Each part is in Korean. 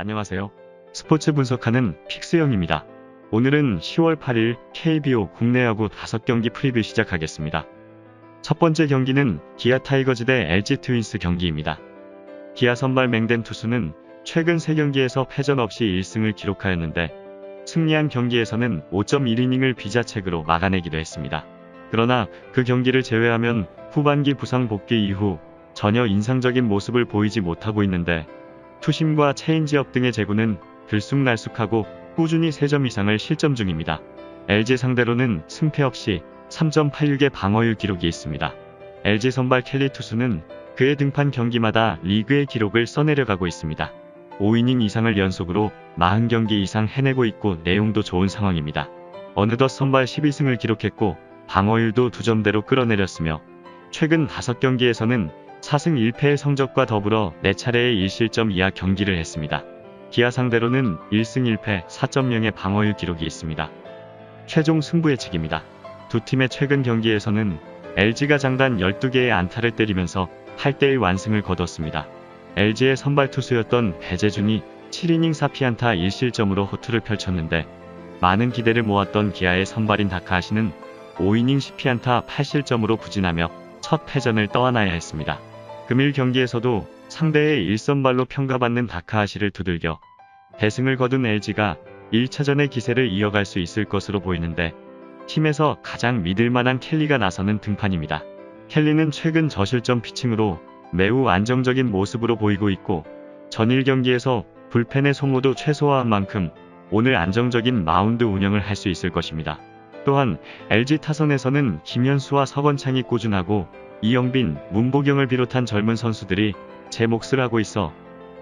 안녕하세요. 스포츠 분석하는 픽스형입니다. 오늘은 10월 8일 KBO 국내 야구 5경기 프리뷰 시작하겠습니다. 첫 번째 경기는 기아 타이거즈 대 LG 트윈스 경기입니다. 기아 선발 맹된 투수는 최근 3경기에서 패전 없이 1승을 기록하였는데 승리한 경기에서는 5.1이닝을 비자책으로 막아내기도 했습니다. 그러나 그 경기를 제외하면 후반기 부상 복귀 이후 전혀 인상적인 모습을 보이지 못하고 있는데 투심과 체인지업 등의 제구는 들쑥날쑥하고 꾸준히 3점 이상을 실점 중입니다. LG 상대로는 승패 없이 3.86의 방어율 기록이 있습니다. LG 선발 켈리 투수는 그의 등판 경기마다 리그의 기록을 써내려가고 있습니다. 5이닝 이상을 연속으로 40경기 이상 해내고 있고 내용도 좋은 상황입니다. 어느덧 선발 12승을 기록했고 방어율도 2점대로 끌어내렸으며 최근 5경기에서는 4승 1패의 성적과 더불어 4차례의 1실점 이하 경기를 했습니다. 기아 상대로는 1승 1패 4.0의 방어율 기록이 있습니다. 최종 승부 예측입니다. 두 팀의 최근 경기에서는 LG가 장단 12개의 안타를 때리면서 8대1 완승을 거뒀습니다. LG의 선발 투수였던 배재준이 7이닝 4피안타 1실점으로 호투를 펼쳤는데 많은 기대를 모았던 기아의 선발인 다카하시는 5이닝 10피안타 8실점으로 부진하며 첫 패전을 떠안아야 했습니다. 금일 경기에서도 상대의 일선발로 평가받는 다카하시를 두들겨 대승을 거둔 LG가 1차전의 기세를 이어갈 수 있을 것으로 보이는데 팀에서 가장 믿을만한 켈리가 나서는 등판입니다. 켈리는 최근 저실점 피칭으로 매우 안정적인 모습으로 보이고 있고 전일 경기에서 불펜의 소모도 최소화한 만큼 오늘 안정적인 마운드 운영을 할 수 있을 것입니다. 또한 LG 타선에서는 김현수와 서건창이 꾸준하고 이영빈, 문보경을 비롯한 젊은 선수들이 제 몫을 하고 있어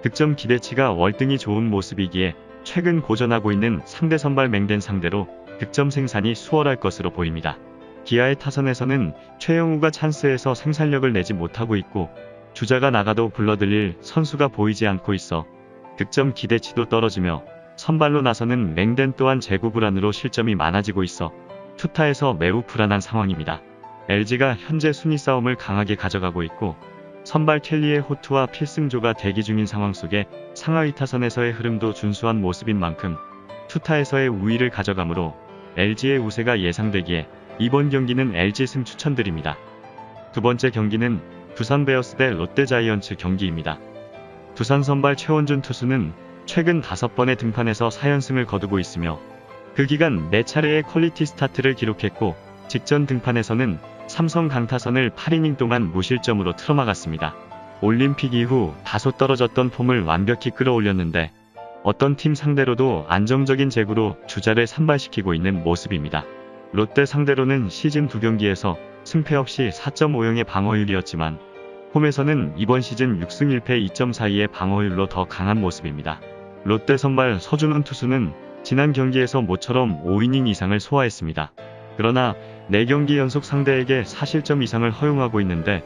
득점 기대치가 월등히 좋은 모습이기에 최근 고전하고 있는 상대 선발 맹된 상대로 득점 생산이 수월할 것으로 보입니다. 기아의 타선에서는 최영우가 찬스에서 생산력을 내지 못하고 있고 주자가 나가도 불러들일 선수가 보이지 않고 있어 득점 기대치도 떨어지며 선발로 나서는 맹된 또한 재구 불안으로 실점이 많아지고 있어 투타에서 매우 불안한 상황입니다. LG가 현재 순위 싸움을 강하게 가져가고 있고 선발 켈리의 호투와 필승조가 대기 중인 상황 속에 상하위 타선에서의 흐름도 준수한 모습인 만큼 투타에서의 우위를 가져가므로 LG의 우세가 예상되기에 이번 경기는 LG 승 추천드립니다. 두 번째 경기는 두산 베어스 대 롯데 자이언츠 경기입니다. 두산 선발 최원준 투수는 최근 5번의 등판에서 4연승을 거두고 있으며 그 기간 4차례의 퀄리티 스타트를 기록했고 직전 등판에서는 삼성 강타선을 8이닝 동안 무실점으로 틀어막았습니다. 올림픽 이후 다소 떨어졌던 폼을 완벽히 끌어올렸는데 어떤 팀 상대로도 안정적인 제구로 주자를 산발시키고 있는 모습입니다. 롯데 상대로는 시즌 두 경기에서 승패 없이 4.50의 방어율이었지만 홈에서는 이번 시즌 6승 1패 2.42의 방어율로 더 강한 모습입니다. 롯데 선발 서준원 투수는 지난 경기에서 모처럼 5이닝 이상을 소화했습니다. 그러나 4경기 연속 상대에게 4실점 이상을 허용하고 있는데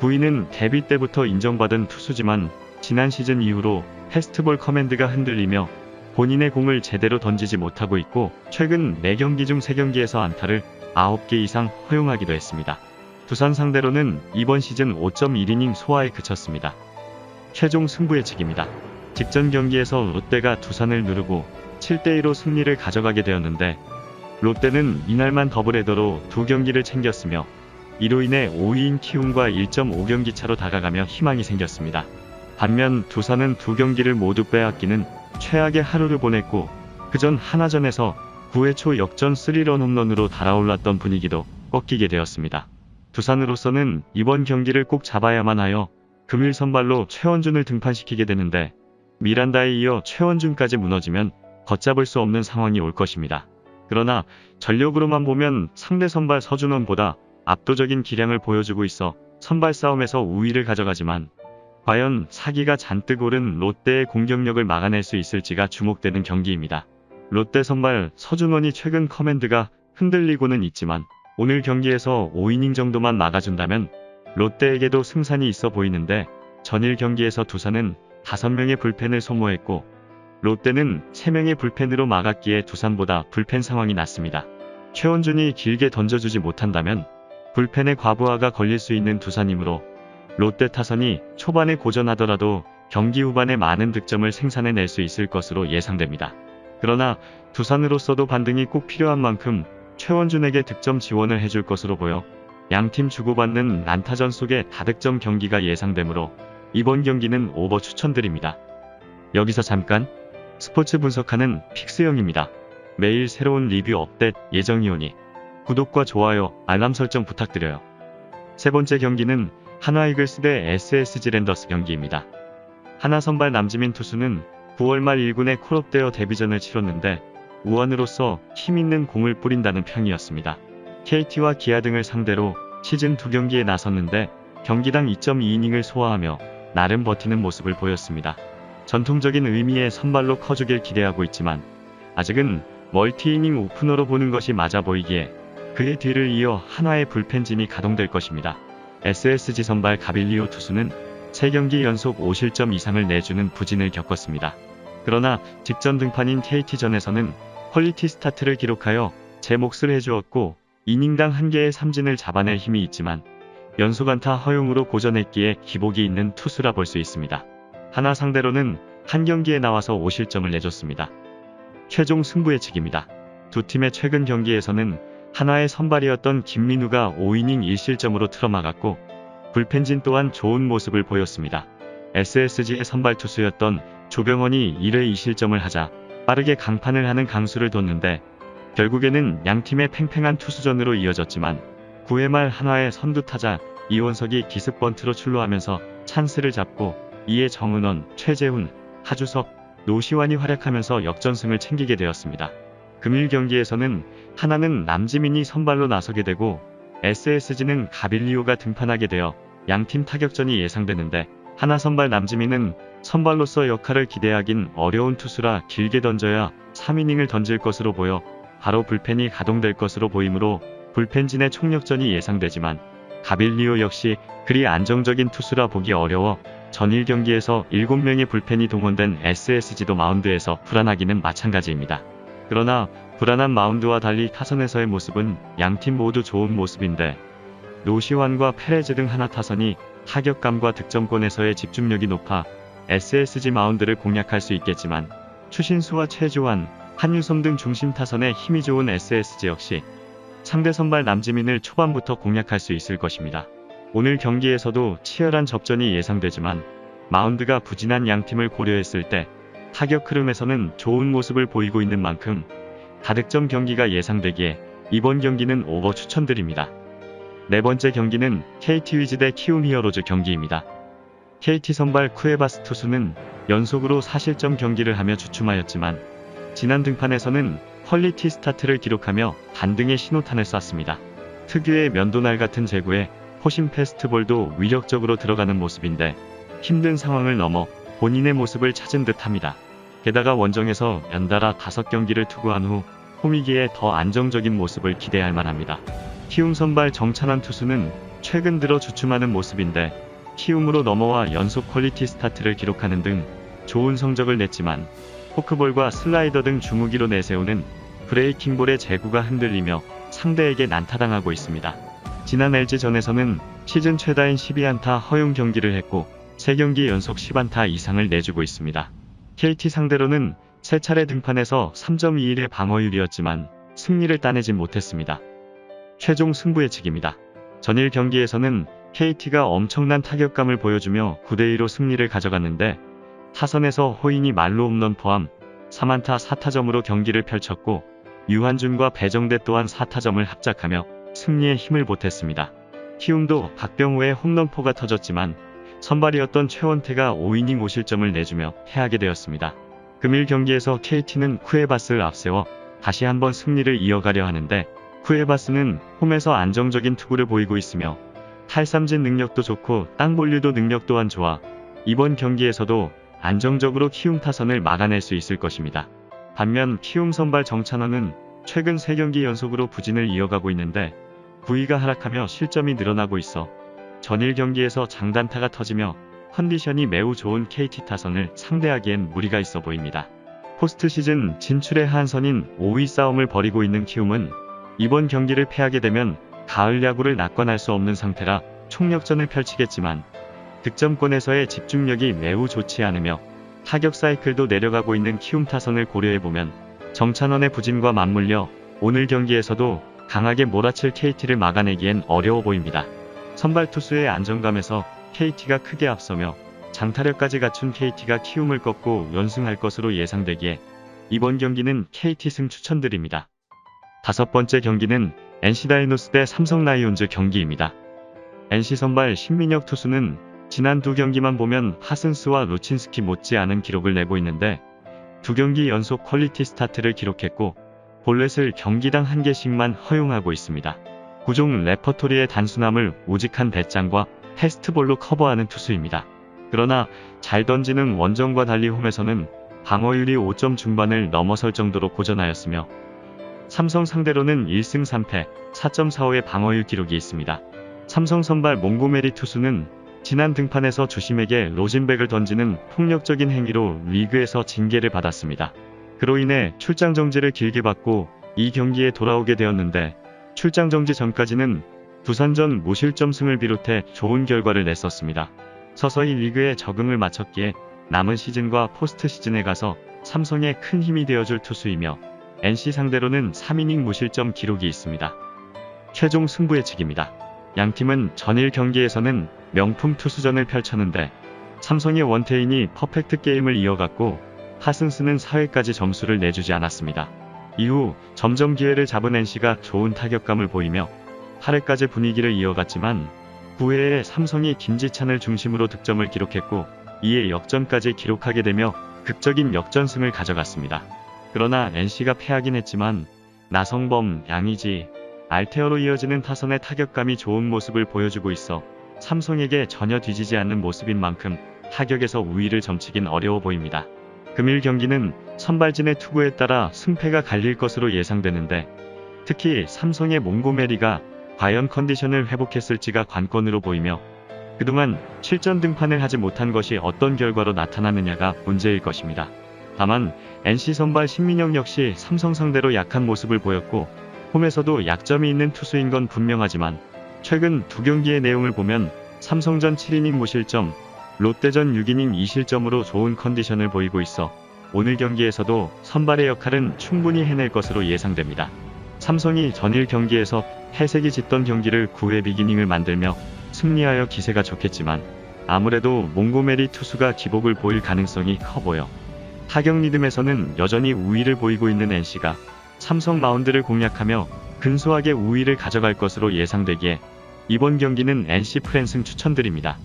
부인은 데뷔 때부터 인정받은 투수지만 지난 시즌 이후로 패스트볼 커맨드가 흔들리며 본인의 공을 제대로 던지지 못하고 있고 최근 4경기 중 3경기에서 안타를 9개 이상 허용하기도 했습니다. 두산 상대로는 이번 시즌 5.1이닝 소화에 그쳤습니다. 최종 승부 예측입니다. 직전 경기에서 롯데가 두산을 누르고 7대2로 승리를 가져가게 되었는데 롯데는 이날만 더블헤더로 두 경기를 챙겼으며 이로 인해 5위인 키움과 1.5경기 차로 다가가며 희망이 생겼습니다. 반면 두산은 두 경기를 모두 빼앗기는 최악의 하루를 보냈고 그전 하나전에서 9회 초 역전 3런 홈런으로 달아올랐던 분위기도 꺾이게 되었습니다. 두산으로서는 이번 경기를 꼭 잡아야만 하여 금일 선발로 최원준을 등판시키게 되는데 미란다에 이어 최원준까지 무너지면 걷잡을 수 없는 상황이 올 것입니다. 그러나 전력으로만 보면 상대 선발 서준원보다 압도적인 기량을 보여주고 있어 선발 싸움에서 우위를 가져가지만 과연 사기가 잔뜩 오른 롯데의 공격력을 막아낼 수 있을지가 주목되는 경기입니다. 롯데 선발 서준원이 최근 커맨드가 흔들리고는 있지만 오늘 경기에서 5이닝 정도만 막아준다면 롯데에게도 승산이 있어 보이는데 전일 경기에서 두산은 5명의 불펜을 소모했고 롯데는 3명의 불펜으로 막았기에 두산보다 불펜 상황이 났습니다. 최원준이 길게 던져주지 못한다면 불펜의 과부하가 걸릴 수 있는 두산이므로 롯데 타선이 초반에 고전하더라도 경기 후반에 많은 득점을 생산해낼 수 있을 것으로 예상됩니다. 그러나 두산으로서도 반등이 꼭 필요한 만큼 최원준에게 득점 지원을 해줄 것으로 보여 양팀 주고받는 난타전 속에 다득점 경기가 예상되므로 이번 경기는 오버 추천드립니다. 여기서 잠깐 스포츠 분석하는 픽스형입니다. 매일 새로운 리뷰 업데이트 예정이오니 구독과 좋아요, 알람 설정 부탁드려요. 세 번째 경기는 한화 이글스 대 SSG 랜더스 경기입니다. 하나 선발 남지민 투수는 9월 말 1군에 콜업되어 데뷔전을 치렀는데 우완으로서 힘있는 공을 뿌린다는 평이었습니다. KT와 기아 등을 상대로 시즌 두 경기에 나섰는데 경기당 2.2이닝을 소화하며 나름 버티는 모습을 보였습니다. 전통적인 의미의 선발로 커주길 기대하고 있지만 아직은 멀티이닝 오프너로 보는 것이 맞아 보이기에 그의 뒤를 이어 한화의 불펜진이 가동될 것입니다. SSG 선발 가빌리오 투수는 3경기 연속 5실점 이상을 내주는 부진을 겪었습니다. 그러나 직전 등판인 KT전에서는 퀄리티 스타트를 기록하여 제 몫을 해주었고 이닝당 한 개의 삼진을 잡아낼 힘이 있지만 연속 안타 허용으로 고전했기에 기복이 있는 투수라 볼 수 있습니다. 하나 상대로는 한 경기에 나와서 5실점을 내줬습니다. 최종 승부 예측입니다. 두 팀의 최근 경기에서는 하나의 선발이었던 김민우가 5이닝 1실점으로 틀어막았고 불펜진 또한 좋은 모습을 보였습니다. SSG의 선발 투수였던 조병헌이 1회 2실점을 하자 빠르게 강판을 하는 강수를 뒀는데 결국에는 양팀의 팽팽한 투수전으로 이어졌지만 9회 말 한화의 선두타자 이원석이 기습 번트로 출루하면서 찬스를 잡고 이에 정은원, 최재훈, 하주석, 노시환이 활약하면서 역전승을 챙기게 되었습니다. 금일 경기에서는 하나는 남지민이 선발로 나서게 되고 SSG는 가빌리오가 등판하게 되어 양팀 타격전이 예상되는데 하나 선발 남지민은 선발로서 역할을 기대하긴 어려운 투수라 길게 던져야 3이닝을 던질 것으로 보여 바로 불펜이 가동될 것으로 보이므로 불펜진의 총력전이 예상되지만 가빌리오 역시 그리 안정적인 투수라 보기 어려워 전일 경기에서 7명의 불펜이 동원된 SSG도 마운드에서 불안하기는 마찬가지입니다. 그러나 불안한 마운드와 달리 타선에서의 모습은 양팀 모두 좋은 모습인데 노시환과 페레즈 등 하나 타선이 타격감과 득점권에서의 집중력이 높아 SSG 마운드를 공략할 수 있겠지만 추신수와 최주환, 한유섬 등 중심 타선에 힘이 좋은 SSG 역시 상대 선발 남지민을 초반부터 공략할 수 있을 것입니다. 오늘 경기에서도 치열한 접전이 예상되지만 마운드가 부진한 양팀을 고려했을 때 타격 흐름에서는 좋은 모습을 보이고 있는 만큼 다득점 경기가 예상되기에 이번 경기는 오버 추천드립니다. 네 번째 경기는 KT 위즈 대 키움 히어로즈 경기입니다. KT 선발 쿠에바스 투수는 연속으로 4실점 경기를 하며 주춤하였지만 지난 등판에서는 퀄리티 스타트를 기록하며 반등의 신호탄을 쐈습니다. 특유의 면도날 같은 제구에 포심 페스트볼도 위력적으로 들어가는 모습인데 힘든 상황을 넘어 본인의 모습을 찾은 듯 합니다. 게다가 원정에서 연달아 5경기를 투구한 후 홈이기에 더 안정적인 모습을 기대할 만합니다. 키움 선발 정찬환 투수는 최근 들어 주춤하는 모습인데 키움으로 넘어와 연속 퀄리티 스타트를 기록하는 등 좋은 성적을 냈지만 포크볼과 슬라이더 등 중후기로 내세우는 브레이킹볼의 제구가 흔들리며 상대에게 난타당하고 있습니다. 지난 LG전에서는 시즌 최다인 12안타 허용 경기를 했고 3경기 연속 10안타 이상을 내주고 있습니다. KT 상대로는 3차례 등판에서 3.21의 방어율이었지만 승리를 따내진 못했습니다. 최종 승부 예측입니다. 전일 경기에서는 KT가 엄청난 타격감을 보여주며 9대2로 승리를 가져갔는데 타선에서 호인이 말로 홈런 포함 3안타 4타점으로 경기를 펼쳤고 유한준과 배정대 또한 4타점을 합작하며 승리에 힘을 보탰습니다. 키움도 박병호의 홈런포가 터졌지만 선발이었던 최원태가 5이닝 5실점을 내주며 패하게 되었습니다. 금일 경기에서 KT는 쿠에바스를 앞세워 다시 한번 승리를 이어가려 하는데 쿠에바스는 홈에서 안정적인 투구를 보이고 있으며 탈삼진 능력도 좋고 땅 볼류도 능력 또한 좋아 이번 경기에서도 안정적으로 키움 타선을 막아낼 수 있을 것입니다. 반면 키움 선발 정찬원은 최근 3경기 연속으로 부진을 이어가고 있는데 부위가 하락하며 실점이 늘어나고 있어 전일 경기에서 장단타가 터지며 컨디션이 매우 좋은 KT 타선을 상대하기엔 무리가 있어 보입니다. 포스트 시즌 진출의 한선인 5위 싸움을 벌이고 있는 키움은 이번 경기를 패하게 되면 가을 야구를 낙관할 수 없는 상태라 총력전을 펼치겠지만 득점권에서의 집중력이 매우 좋지 않으며 타격 사이클도 내려가고 있는 키움 타선을 고려해보면 정찬원의 부진과 맞물려 오늘 경기에서도 강하게 몰아칠 KT를 막아내기엔 어려워 보입니다. 선발 투수의 안정감에서 KT가 크게 앞서며 장타력까지 갖춘 KT가 키움을 꺾고 연승할 것으로 예상되기에 이번 경기는 KT 승 추천드립니다. 다섯 번째 경기는 NC 다이노스 대 삼성 라이온즈 경기입니다. NC 선발 신민혁 투수는 지난 두 경기만 보면 하슨스와 루친스키 못지않은 기록을 내고 있는데 두 경기 연속 퀄리티 스타트를 기록했고 볼넷을 경기당 한 개씩만 허용하고 있습니다. 구종 레퍼토리의 단순함을 우직한 배짱과 패스트볼로 커버하는 투수입니다. 그러나 잘 던지는 원정과 달리 홈에서는 방어율이 5점 중반을 넘어설 정도로 고전하였으며 삼성 상대로는 1승 3패 4.45의 방어율 기록이 있습니다. 삼성 선발 몽고메리 투수는 지난 등판에서 주심에게 로진백을 던지는 폭력적인 행위로 리그에서 징계를 받았습니다. 그로 인해 출장 정지를 길게 받고 이 경기에 돌아오게 되었는데 출장 정지 전까지는 두산전 무실점 승을 비롯해 좋은 결과를 냈었습니다. 서서히 리그에 적응을 마쳤기에 남은 시즌과 포스트 시즌에 가서 삼성에 큰 힘이 되어줄 투수이며 NC 상대로는 3이닝 무실점 기록이 있습니다. 최종 승부 예측입니다. 양팀은 전일 경기에서는 명품 투수전을 펼쳤는데 삼성의 원태인이 퍼펙트 게임을 이어갔고 하슨스는 4회까지 점수를 내주지 않았습니다. 이후 점점 기회를 잡은 NC가 좋은 타격감을 보이며 8회까지 분위기를 이어갔지만 9회에 삼성이 김지찬을 중심으로 득점을 기록했고 이에 역전까지 기록하게 되며 극적인 역전승을 가져갔습니다. 그러나 NC가 패하긴 했지만 나성범, 양의지, 알테어로 이어지는 타선의 타격감이 좋은 모습을 보여주고 있어 삼성에게 전혀 뒤지지 않는 모습인 만큼 타격에서 우위를 점치긴 어려워 보입니다. 금일 경기는 선발진의 투구에 따라 승패가 갈릴 것으로 예상되는데 특히 삼성의 몽고메리가 과연 컨디션을 회복했을지가 관건으로 보이며 그동안 실전 등판을 하지 못한 것이 어떤 결과로 나타나느냐가 문제일 것입니다. 다만 NC 선발 신민영 역시 삼성 상대로 약한 모습을 보였고 홈에서도 약점이 있는 투수인 건 분명하지만 최근 두 경기의 내용을 보면 삼성전 7이닝 무실점, 롯데전 6이닝 2실점으로 좋은 컨디션을 보이고 있어 오늘 경기에서도 선발의 역할은 충분히 해낼 것으로 예상됩니다. 삼성이 전일 경기에서 해색이 짙던 경기를 9회 비기닝을 만들며 승리하여 기세가 좋겠지만 아무래도 몽고메리 투수가 기복을 보일 가능성이 커 보여 타격 리듬에서는 여전히 우위를 보이고 있는 NC가 삼성 마운드를 공략하며 근소하게 우위를 가져갈 것으로 예상되기에 이번 경기는 NC 프랜승 추천드립니다.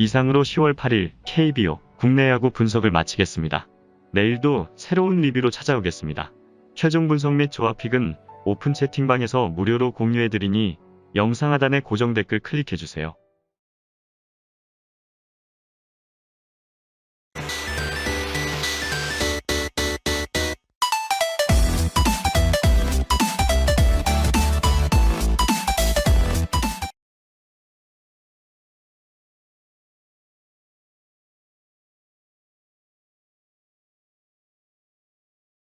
이상으로 10월 8일 KBO 국내 야구 분석을 마치겠습니다. 내일도 새로운 리뷰로 찾아오겠습니다. 최종 분석 및 조합픽은 오픈 채팅방에서 무료로 공유해드리니 영상 하단의 고정 댓글 클릭해주세요.